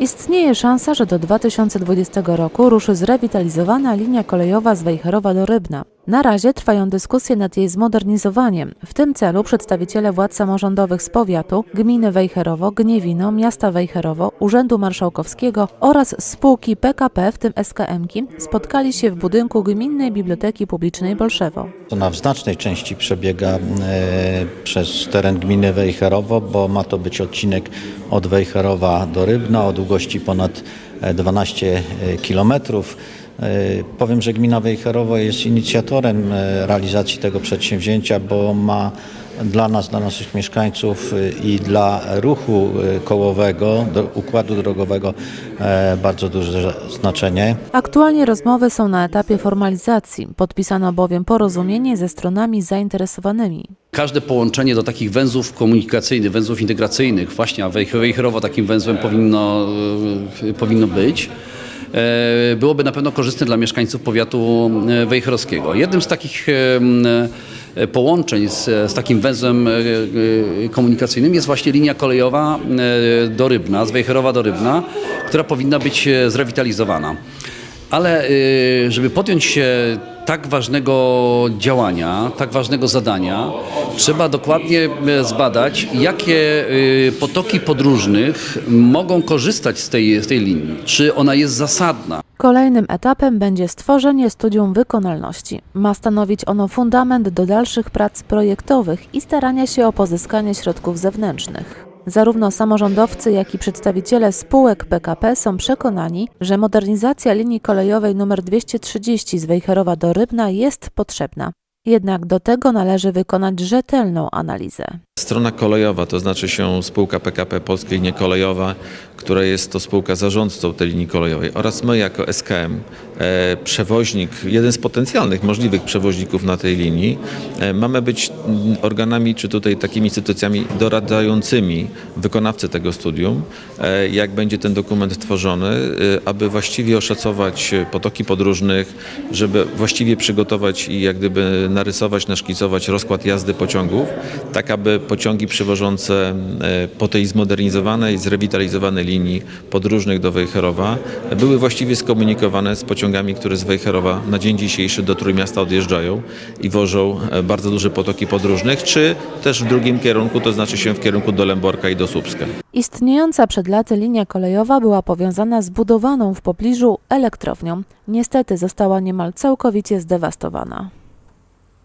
Istnieje szansa, że do 2020 roku ruszy zrewitalizowana linia kolejowa z Wejherowa do Rybna. Na razie trwają dyskusje nad jej zmodernizowaniem. W tym celu przedstawiciele władz samorządowych z powiatu, gminy Wejherowo, Gniewino, miasta Wejherowo, Urzędu Marszałkowskiego oraz spółki PKP, w tym SKM-ki, spotkali się w budynku Gminnej Biblioteki Publicznej Bolszewo. To na w znacznej części przebiega e, przez teren gminy Wejherowo, bo ma to być odcinek od Wejherowa do Rybna o długości ponad e, 12 kilometrów. E, Powiem, że gmina Wejherowo jest inicjatorem e, realizacji tego przedsięwzięcia, bo ma dla nas, dla naszych mieszkańców e, i dla ruchu kołowego, do układu drogowego bardzo duże znaczenie. Aktualnie rozmowy są na etapie formalizacji. Podpisano bowiem porozumienie ze stronami zainteresowanymi. Każde połączenie do takich węzłów komunikacyjnych, węzłów integracyjnych, właśnie a Wejherowo takim węzłem powinno, powinno być, byłoby na pewno korzystne dla mieszkańców powiatu e, wejherowskiego. Jednym z takich e, e, połączeń z, z takim węzłem e, e, komunikacyjnym jest właśnie linia kolejowa e, do Rybna, z Wejherowa do Rybna, która powinna być e, zrewitalizowana. Ale y, żeby podjąć się tak ważnego działania, tak ważnego zadania, trzeba dokładnie e, zbadać, jakie y, potoki podróżnych mogą korzystać z tej, z tej linii. Czy ona jest zasadna? Kolejnym etapem będzie stworzenie studium wykonalności. Ma stanowić ono fundament do dalszych prac projektowych i starania się o pozyskanie środków zewnętrznych. Zarówno samorządowcy, jak i przedstawiciele spółek PKP są przekonani, że modernizacja linii kolejowej nr 230 z Wejherowa do Rybna jest potrzebna. Jednak do tego należy wykonać rzetelną analizę. Strona kolejowa, to znaczy się spółka PKP Polskie Linie Kolejowe, która jest to spółka zarządcą tej linii kolejowej oraz my jako SKM, e, przewoźnik, jeden z potencjalnych możliwych przewoźników na tej linii, e, mamy być organami czy tutaj takimi instytucjami doradzającymi wykonawcy tego studium, e, jak będzie ten dokument tworzony, aby właściwie oszacować potoki podróżnych, żeby właściwie przygotować i jak gdyby narysować, naszkicować rozkład jazdy pociągów, tak aby pociągi przewożące e, po tej zmodernizowanej, zrewitalizowanej linii podróżnych do Wejherowa były właściwie skomunikowane z pociągami, które z Wejherowa na dzień dzisiejszy do Trójmiasta odjeżdżają i wożą e, bardzo duże potoki podróżnych, czy też w drugim kierunku, to znaczy się w kierunku do Lęborka i do Słupska. Istniejąca przed laty linia kolejowa była powiązana z budowaną w pobliżu elektrownią. Niestety została niemal całkowicie zdewastowana.